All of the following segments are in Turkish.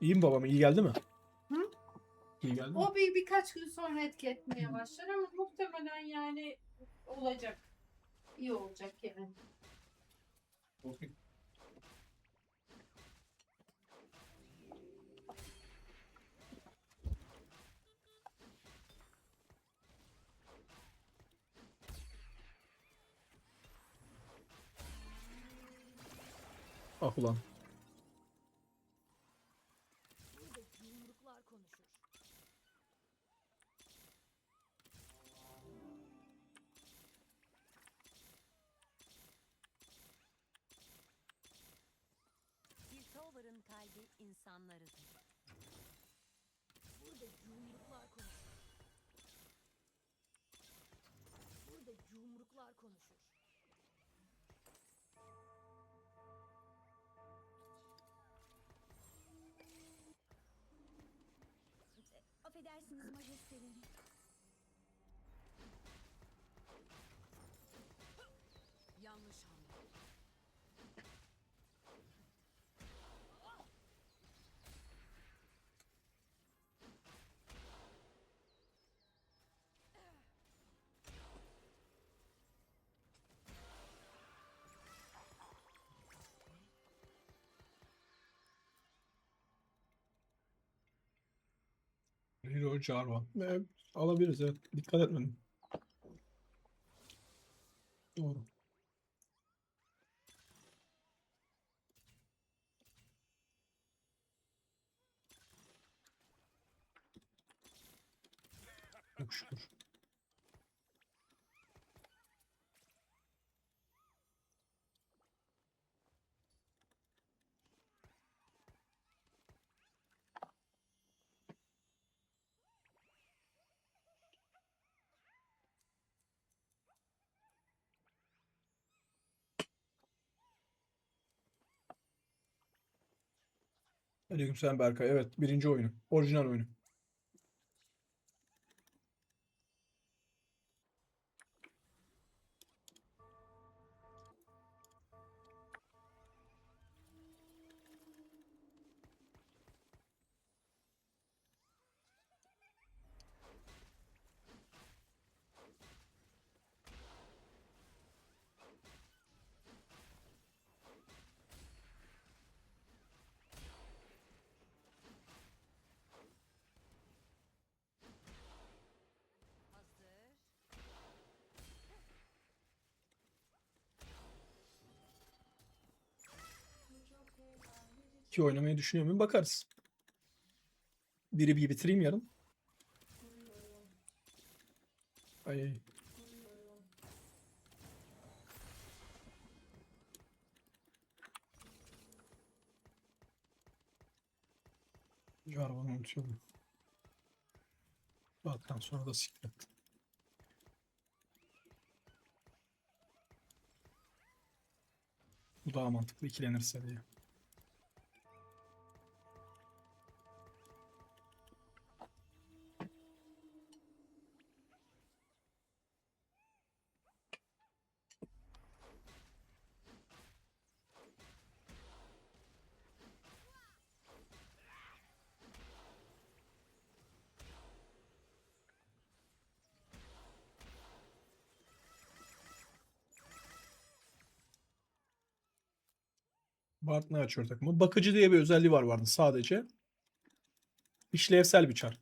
İyi mi babam? İyi geldi mi? Hı? İyi geldi mi? O bir birkaç gün sonra etki etmeye başlar ama muhtemelen yani olacak. İyi olacak yani. Okey. Ah ulan. Kalbi insanlarıdır. Buradaki yumruklar konuşur. Buradaki yumruklar konuşur. Affedersiniz majesteleri. Yanlış hamle. Hero Jarvan. Alabiliriz evet. Dikkat etmedim. Doğru. Çok şükür. Aleykümselam Berkay. Evet, birinci oyunu. Orijinal oyunu. Ki oynamayı düşünüyor muyum? Bakarız. Biri bir bitireyim yarın. Ay. Jarvan'ı unutuyorum. Zaten sonra da siklet. Bu daha mantıklı ikilenirse diye. Bart ne açıyor takımı? Bakıcı diye bir özelliği var vardı sadece. İşlevsel bir çar.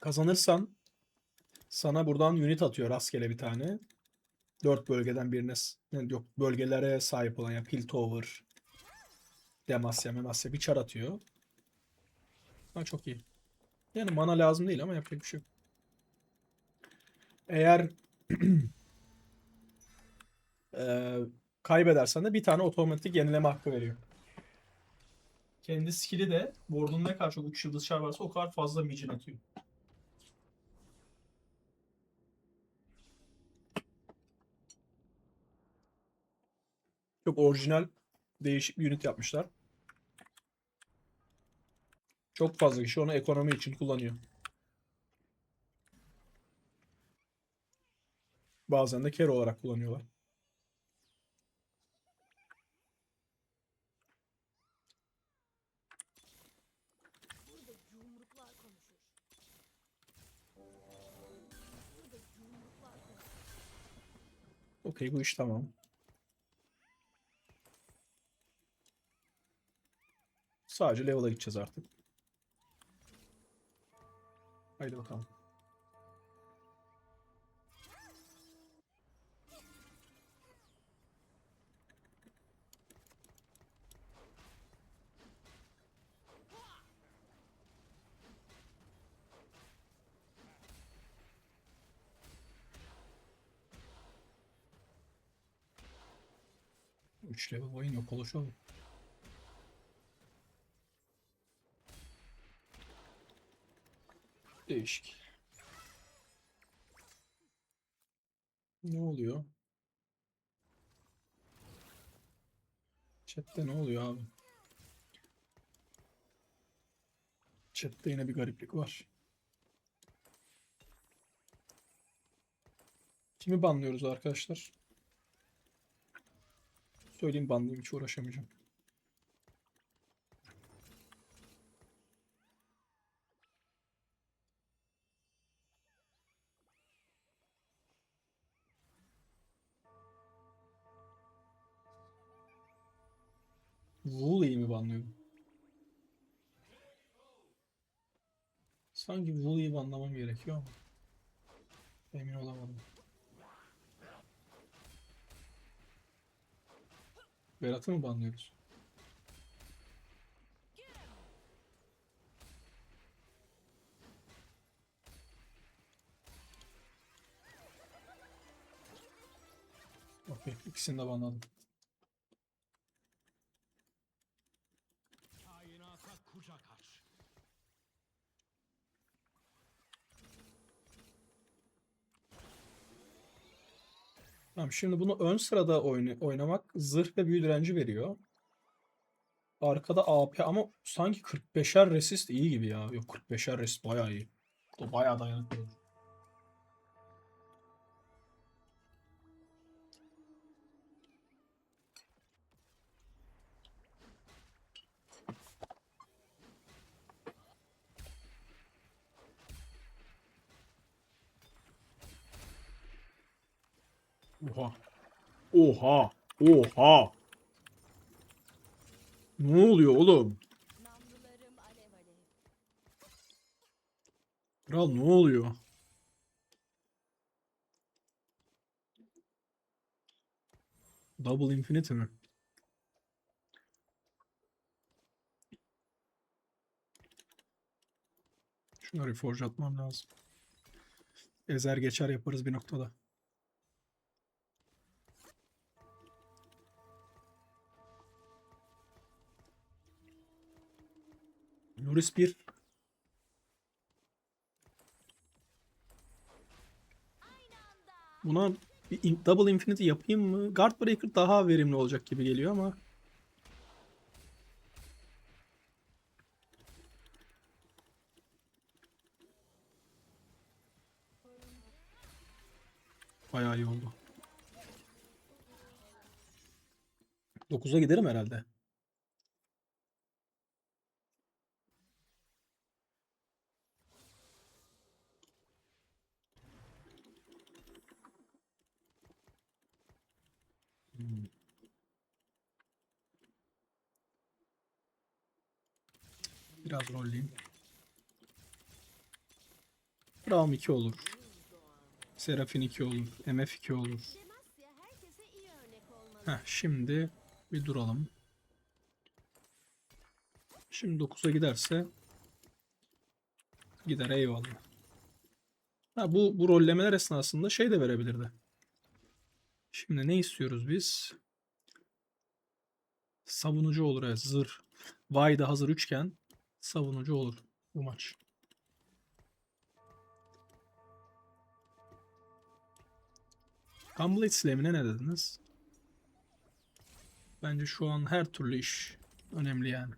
Kazanırsan sana buradan unit atıyor rastgele bir tane. Dört bölgeden birine ne- yok bölgelere sahip olan ya Piltover, Demasya, Memasya bir çar atıyor. Ha, çok iyi. Yani mana lazım değil ama yapacak bir şey yok. Eğer eee, kaybedersen de bir tane otomatik yenileme hakkı veriyor. Kendi skill'i de board'un ne kadar çok 3 yıldız çar varsa o kadar fazla micin atıyor. Çok orijinal değişik bir unit yapmışlar. Çok fazla kişi onu ekonomi için kullanıyor. Bazen de carry olarak kullanıyorlar. Okey bu iş tamam. Sadece level'a gideceğiz artık. Haydi bakalım. Üç level oyun yok oluşalım. Değişik. Ne oluyor? Chat'te ne oluyor abi? Chat'te yine bir gariplik var. Kimi banlıyoruz arkadaşlar? Söyleyeyim banlayayım hiç uğraşamayacağım. Woolly'yi mi banlıyorum? Sanki Woolly'yi banlamam gerekiyor ama emin olamadım. Berat'ı mı banlıyoruz? Okey, ikisini de banladım. Tamam şimdi bunu ön sırada oyna- oynamak zırh ve büyü direnci veriyor. Arkada AP ama sanki 45'er resist iyi gibi ya. Yok 45'er resist bayağı iyi. O bayağı dayanıklı. Oha. Oha. Oha. Ne oluyor oğlum? Kral ne oluyor? Double Infinity mi? Şunu reforge atmam lazım. Ezer geçer yaparız bir noktada. Loris 1 Buna bir in- Double Infinity yapayım mı? Guard Breaker daha verimli olacak gibi geliyor ama. Bayağı iyi oldu. 9'a giderim herhalde. Hmm. Biraz rolleyeyim. Braum 2 olur. Serafin 2 olur. MF 2 olur. Heh, şimdi bir duralım. Şimdi 9'a giderse gider eyvallah. Ha, bu, bu rollemeler esnasında şey de verebilirdi. Şimdi ne istiyoruz biz? Savunucu olur evet zırh. Vayda hazır üçgen savunucu olur bu maç. Gunblade Slam'ine ne dediniz? Bence şu an her türlü iş önemli yani.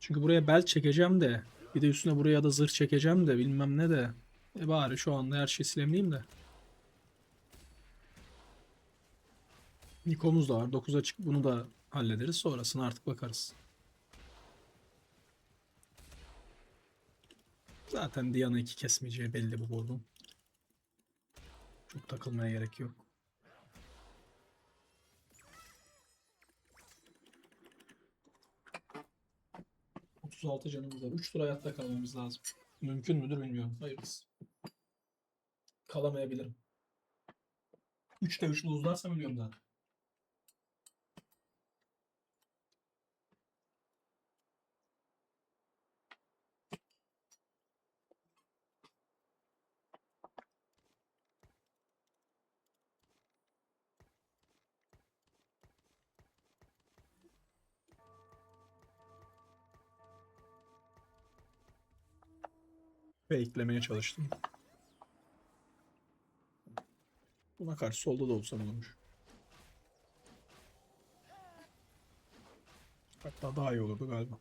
Çünkü buraya belt çekeceğim de bir de üstüne buraya da zırh çekeceğim de bilmem ne de. E bari şu anda her şeyi slamleyeyim de. Nikomuz da var. 9'a çık bunu da hallederiz. Sonrasına artık bakarız. Zaten Diana 2 kesmeyeceği belli bu bordun. Çok takılmaya gerek yok. altı canımız var. 3 tur hayatta kalmamız lazım. Mümkün müdür bilmiyorum. Hayırlısı. Kalamayabilirim. 3'te 3'lü uzlarsa biliyorum zaten. Ve eklemeye çalıştım. Buna karşı solda da olsam olmuş. Hatta daha iyi olurdu galiba.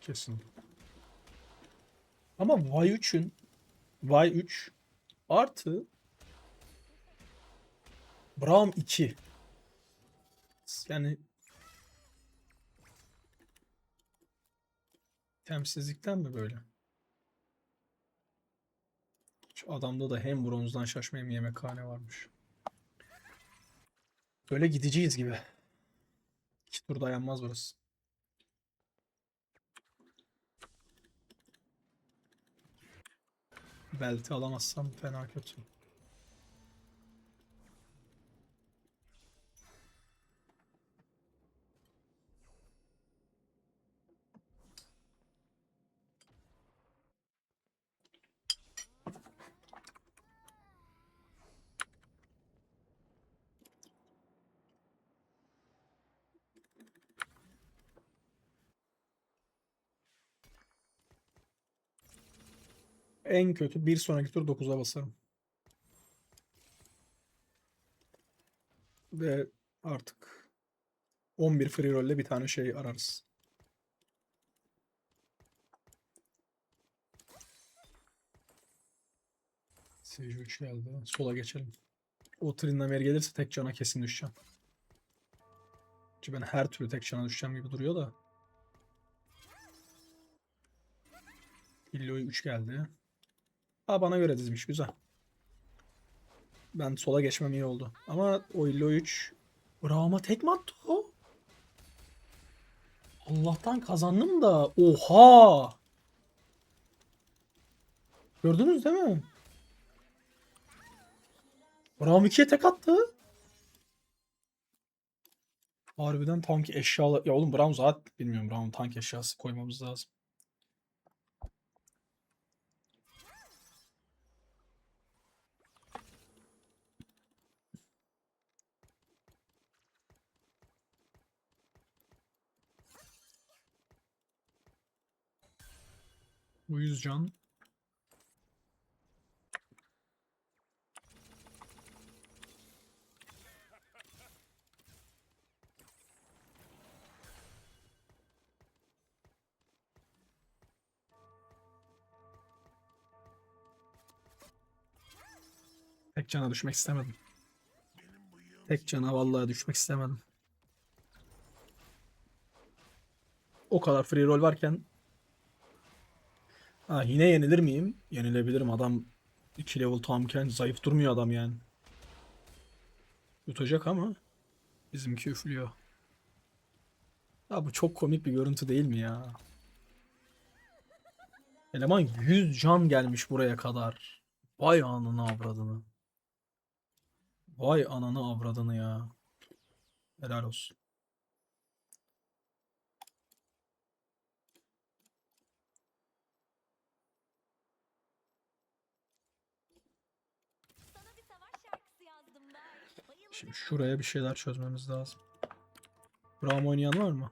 Kesin. Ama Y3'ün Y3 artı Braum 2 yani temsizlikten mi böyle? Şu adamda da hem bronzdan şaşma hem yemekhane varmış. Böyle gideceğiz gibi. İki tur dayanmaz burası. Belti alamazsam fena kötü. En kötü bir sonraki tur 9'a basarım. Ve artık 11 free roll'le bir tane şey ararız. Sage 3 geldi. Sola geçelim. O Trindamer gelirse tek cana kesin düşeceğim. Çünkü ben her türlü tek cana düşeceğim gibi duruyor da. Illoy 3 geldi. Ha bana göre dizmiş güzel. Ben sola geçmem iyi oldu. Ama o Illo 3 Braum'a tek mi attı o? Allah'tan kazandım da. Oha! Gördünüz değil mi? Braum 2'ye tek attı. Harbiden tank eşyalı. Ya oğlum Braum zaten bilmiyorum. Braum tank eşyası koymamız lazım. Bu yüz can. Tek cana düşmek istemedim. Tek cana vallahi düşmek istemedim. O kadar free roll varken Ha yine yenilir miyim? Yenilebilirim. Adam 2 level tamken zayıf durmuyor adam yani. Yutacak ama bizimki üflüyor. Ya bu çok komik bir görüntü değil mi ya? Eleman 100 can gelmiş buraya kadar. Vay ananı avradını. Vay ananı avradını ya. Helal olsun. Sana bir savaş şarkısı yazdım ben. Bayılacak. Şimdi şuraya bir şeyler çözmemiz lazım. Braum oynayan var mı?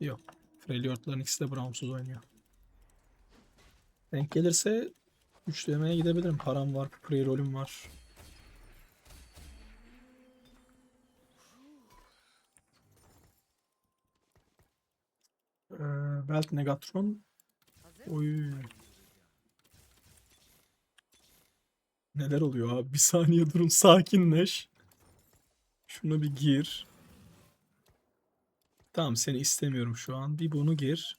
Yok. Freljord'ların ikisi de Braum'suz oynuyor. Denk gelirse üçlemeye gidebilirim. Param var, pre-roll'üm var. Ee, Belt Negatron. Oy. Neler oluyor abi? Bir saniye durun sakinleş. Şuna bir gir. Tamam seni istemiyorum şu an. Bir bunu gir.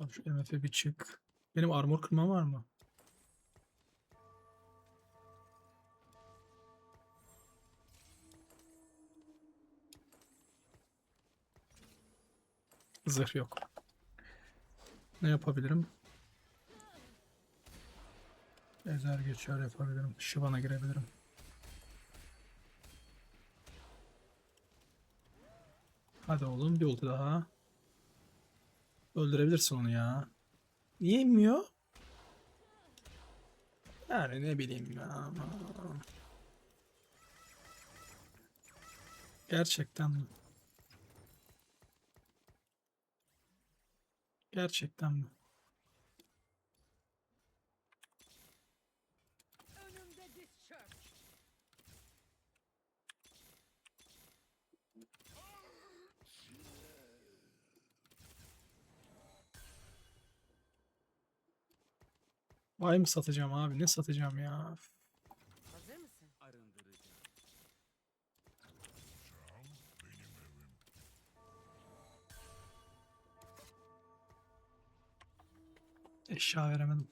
Abi şu MF'e bir çık. Benim armor kırmam var mı? Zırh yok. Ne yapabilirim? Ezer geçer yapabilirim. Şivan'a girebilirim. Hadi oğlum bir ulti daha. Öldürebilirsin onu ya. Niye inmiyor? Yani ne bileyim ya. Gerçekten mi? Gerçekten mi? Vay mı satacağım abi? Ne satacağım ya? Eşya veremedim.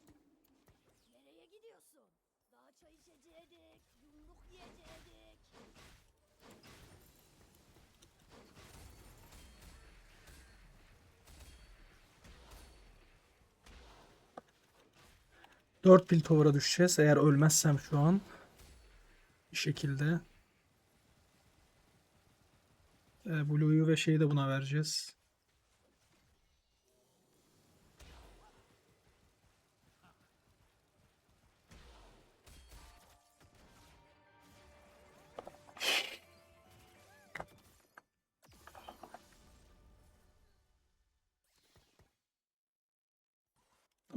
Nereye gidiyorsun? Daha çay içecektik, yumruk yiyecektik. Dört Piltover'a düşeceğiz. Eğer ölmezsem şu an bir şekilde e, Blue'yu ve şeyi de buna vereceğiz.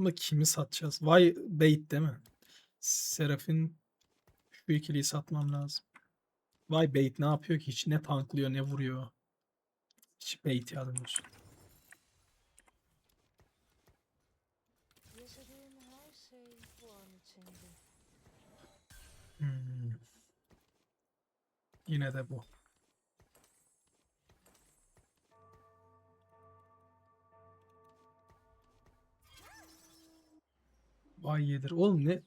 Ama kimi satacağız? Vay bait değil mi? Serafin şu ikiliyi satmam lazım. Vay bait ne yapıyor ki? Hiç ne tanklıyor ne vuruyor. Hiç bait her şey. Hmm. Yine de bu. Vay yedir. Oğlum ne?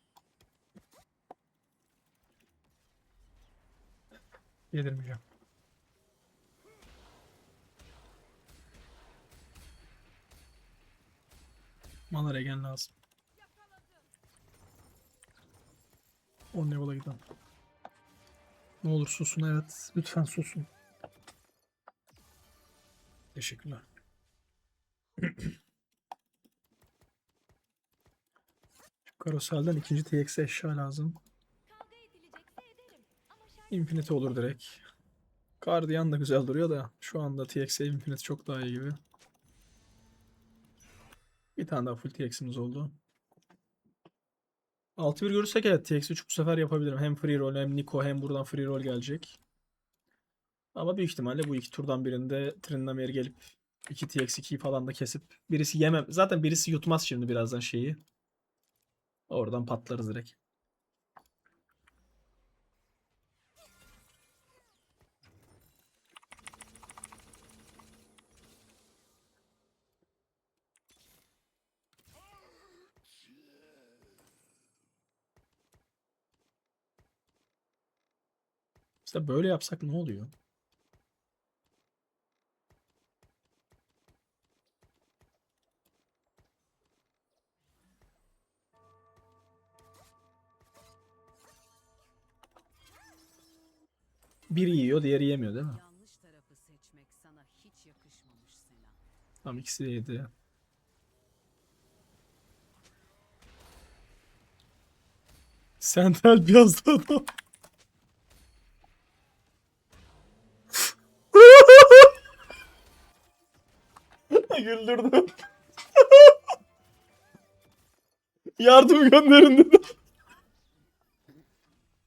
Yedirmeyeceğim. Mana regen lazım. 10 level'a gidelim. Ne olur susun evet. Lütfen susun. Teşekkürler. karoselden ikinci TX eşya lazım. Infinity olur direkt. Guardian da güzel duruyor da şu anda TX'e Infinity çok daha iyi gibi. Bir tane daha full TX'imiz oldu. 6-1 görürsek evet TX 3 bu sefer yapabilirim. Hem free roll hem Nico hem buradan free roll gelecek. Ama büyük ihtimalle bu iki turdan birinde Tryndamere gelip 2 TX 2'yi falan da kesip birisi yemem. Zaten birisi yutmaz şimdi birazdan şeyi. Oradan patlarız direkt. İşte böyle yapsak ne oluyor? Biri yiyor, diğeri yemiyor değil mi? Yanlış tarafı seçmek sana hiç yakışmamış Sena. Tam ikisi de yedi. Sentel biraz da adam. Güldürdüm. Yardım gönderin dedim.